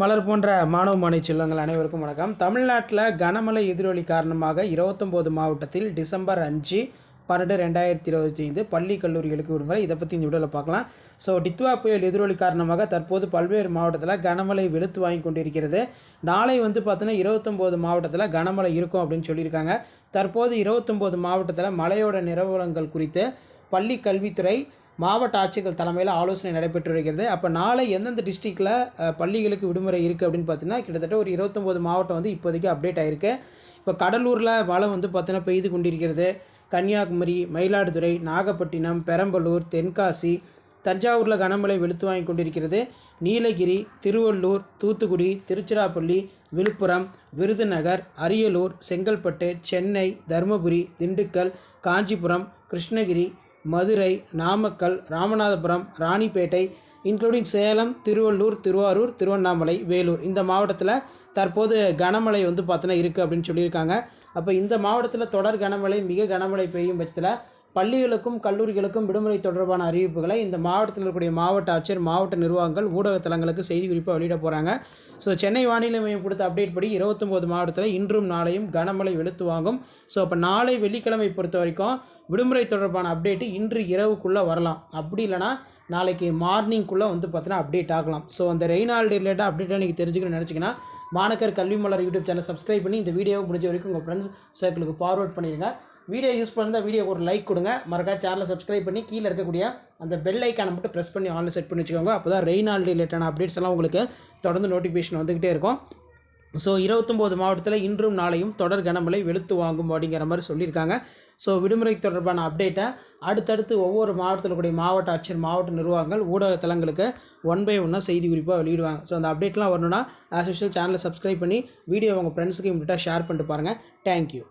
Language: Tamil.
மலர் போன்ற மாணவ மாணவி செல்வங்கள் அனைவருக்கும் வணக்கம். தமிழ்நாட்டில் கனமழை எதிரொலி காரணமாக இருபத்தொம்போது மாவட்டத்தில் டிசம்பர் அஞ்சு பன்னெண்டு ரெண்டாயிரத்தி இருபத்தி ஐந்து பள்ளி கல்லூரிகளுக்கு விடுமுறை இதை பற்றி இந்த வீடியோவில் பார்க்கலாம். ஸோ டித்வா புயல் எதிரொலி காரணமாக தற்போது பல்வேறு மாவட்டத்தில் கனமழை வெளுத்து வாங்கி கொண்டிருக்கிறது. நாளை வந்து பார்த்தீங்கன்னா இருபத்தொம்போது மாவட்டத்தில் கனமழை இருக்கும் அப்படின்னு சொல்லியிருக்காங்க. தற்போது இருபத்தொம்போது மாவட்டத்தில் மழையோட நிலவரங்கள் குறித்து பள்ளி கல்வித்துறை மாவட்ட ஆட்சிகள் தலைமையில் ஆலோசனை நடைபெற்று வருகிறது. அப்போ நாளை எந்தெந்த டிஸ்ட்ரிக்டில் பள்ளிகளுக்கு விடுமுறை இருக்குது அப்படின்னு பார்த்தீங்கன்னா கிட்டத்தட்ட ஒரு இருபத்தொம்போது மாவட்டம் வந்து இப்போதைக்கு அப்டேட் ஆகிருக்கு இப்போ கடலூரில் மழை வந்து பார்த்தீங்கன்னா பெய்து கொண்டிருக்கிறது. கன்னியாகுமரி மயிலாடுதுறை நாகப்பட்டினம் பெரம்பலூர் தென்காசி தஞ்சாவூரில் கனமழை வெளுத்து வாங்கி கொண்டிருக்கிறது. நீலகிரி திருவள்ளூர் தூத்துக்குடி திருச்சிராப்பள்ளி விழுப்புரம் விருதுநகர் அரியலூர் செங்கல்பட்டு சென்னை தருமபுரி திண்டுக்கல் காஞ்சிபுரம் கிருஷ்ணகிரி மதுரை நாமக்கல் ராமநாதபுரம் ராணிப்பேட்டை இன்க்ளூடிங் சேலம் திருவள்ளூர் திருவாரூர் திருவண்ணாமலை வேலூர். இந்த மாவட்டத்தில் தற்போது கனமழை வந்து பார்த்தோன்னா இருக்குது அப்படின்னு சொல்லியிருக்காங்க. அப்போ இந்த மாவட்டத்தில் தொடர் கனமழை மிக கனமழை பெய்யும் பட்சத்தில் பள்ளிகளுக்கும் கல்லூரிகளுக்கும் விடுமுறை தொடர்பான அறிவிப்புகளை இந்த மாவட்டத்தில் இருக்கக்கூடிய மாவட்ட ஆட்சியர் மாவட்ட நிர்வாகங்கள் ஊடக தளங்களுக்கு செய்தி குறிப்பாக வெளியிட போகிறாங்க ஸோ சென்னை வானிலை மையம் கொடுத்த அப்டேட் படி இருபத்தொம்போது மாவட்டத்தில் இன்றும் நாளையும் கனமழை வெளுத்து வாங்கும். ஸோ அப்போ நாளை வெள்ளிக்கிழமை பொறுத்த வரைக்கும் விடுமுறை தொடர்பான அப்டேட்டு இன்று இரவுக்குள்ளே வரலாம். அப்படி இல்லைனா நாளைக்கு மார்னிங்குள்ளே வந்து பார்த்தீங்கன்னா அப்டேட் ஆகலாம். ஸோ அந்த ரெய்னால்டு ரிலேட்டாக அப்டேட்டாக நீங்கள் தெரிஞ்சுக்கணும்னு நினச்சிங்கன்னா மாணக்கர் கல்வி மலர் யூடியூப் சேனல் சப்ஸ்கிரைப் பண்ணி இந்த வீடியோவை முடிஞ்ச வரைக்கும் உங்கள் ஃப்ரெண்ட்ஸ் சர்க்கிளுக்கு ஃபார்வர்ட் பண்ணிடுங்க வீடியோ யூஸ் பண்ணால் வீடியோ ஒரு லைக் கொடுங்க. மறக்கா சேனலை சப்ஸ்கிரைப் பண்ணி கீழே இருக்கக்கூடிய அந்த பெல் ஐக்கானை மட்டும் ப்ரெஸ் பண்ணி ஆன்லைன் செட் பண்ணி வச்சுக்கோங்க. அப்போ தான் ரெய்னால் ரிலேட்டடான அப்டேட்ஸ் எல்லாம் உங்களுக்கு தொடர்ந்து நோட்டிஃபிகேஷன் வந்துக்கிட்டே இருக்கும். ஸோ இருபத்தொம்போது மாவட்டத்தில் இன்றும் நாளையும் தொடர் கனமழை வெளுத்து வாங்கும் அப்படிங்கிற மாதிரி சொல்லியிருக்காங்க. ஸோ விடுமுறை தொடர்பான அப்டேட்டை அடுத்தடுத்து ஒவ்வொரு மாவட்டத்தில் கூடிய மாவட்ட ஆட்சியர் மாவட்ட நிர்வாகங்கள் ஊடக தளங்களுக்கு ஒன் பை ஒன்னாக செய்தி குறிப்பாக வெளியிடுவாங்க. ஸோ அந்த அப்டேட்லாம் வரணும்னா ஆஸ் யூஷுவல் சேனலை சப்ஸ்கிரைப் பண்ணி வீடியோ உங்கள் ஃப்ரெண்ட்ஸுக்கு இம்மிட்டாக ஷேர் பண்ணிட்டு பாருங்கள் தேங்க்யூ